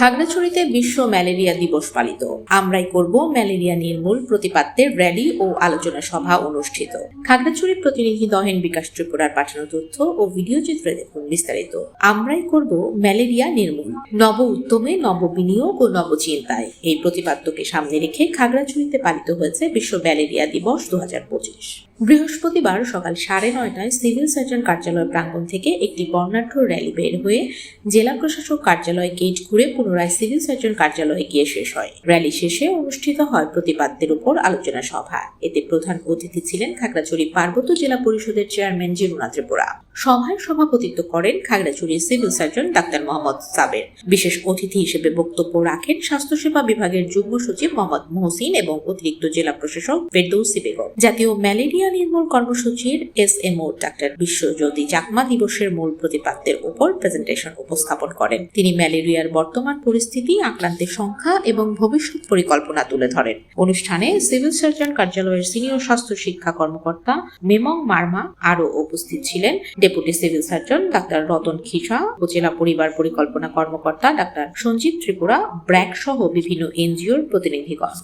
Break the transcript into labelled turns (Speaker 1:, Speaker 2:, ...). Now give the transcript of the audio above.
Speaker 1: খাগড়াছড়িতে বিশ্ব ম্যালেরিয়া দিবস পালিত। আমরাই করব ম্যালেরিয়া নির্মূল প্রতিপাদ্যের র্যালি ও আলোচনা সভা অনুষ্ঠিত। খাগড়াছড়ির প্রতিনিধি দহেন বিকাশ ত্রিপুরার পাঠানো তথ্য ও ভিডিও চিত্রে দেখুন বিস্তারিত। আমরাই করব ম্যালেরিয়া নির্মূল। নব উদ্যমে নব বিনিয়োগ ও নব চিন্তায়। এই প্রতিপাদ্যকে সামনে রেখে খাগড়াছড়িতে পালিত হয়েছে বিশ্ব ম্যালেরিয়া দিবস দু হাজার পঁচিশ। বৃহস্পতিবার সকাল সাড়ে নয়টায় সিভিল সার্জন কার্যালয় প্রাঙ্গণ থেকে একটি বর্ণাঢ্য র্যালি বের হয়ে জেলা প্রশাসক কার্যালয় গেট ঘুরে পুনরায় সিভিল সার্জন কার্যালয়ে গিয়ে শেষ হয়। র্যালি শেষে অনুষ্ঠিত হয় প্রতিপাদ্যের উপর আলোচনা সভা। এতে প্রধান অতিথি ছিলেন খাগড়াছড়ি পার্বত্য জেলা পরিষদের চেয়ারম্যান জিরুনা ত্রিপুরা। সভায় সভাপতিত্ব করেন খাগড়াছড়ির civil surgeon doctor Mohammad Saber. বিশেষ অতিথি হিসেবে বক্তব্য রাখেন স্বাস্থ্যসেবা বিভাগের যুগ্ম সচিব মোহাম্মদ মহসিন এবং অতিরিক্ত জেলা প্রশাসক ফেরদৌসি বেগম। জাতীয় ম্যালেরিয়া নির্মূল কর্মসূচির এস এমও ডাক্তার বিশ্বজ্যোতি চাকমা দিবসের মূল প্রতিপাদ্যের উপর প্রেজেন্টেশন উপস্থাপন করেন। তিনি ম্যালেরিয়ার বর্তমান পরিস্থিতি, আক্রান্তের সংখ্যা এবং ভবিষ্যৎ পরিকল্পনা তুলে ধরেন। অনুষ্ঠানে সিভিল সার্জন কার্যালয়ের সিনিয়র স্বাস্থ্য শিক্ষা কর্মকর্তা মেমং মার্মা আরও উপস্থিত ছিলেন। Deputy civil surgeon doctor Ratan Khisa উপজেলা পরিবার পরিকল্পনা কর্মকর্তা ডাক্তার সঞ্জীব ত্রিপুরা, ব্র্যাক সহ বিভিন্ন এনজিওর প্রতিনিধিগণ।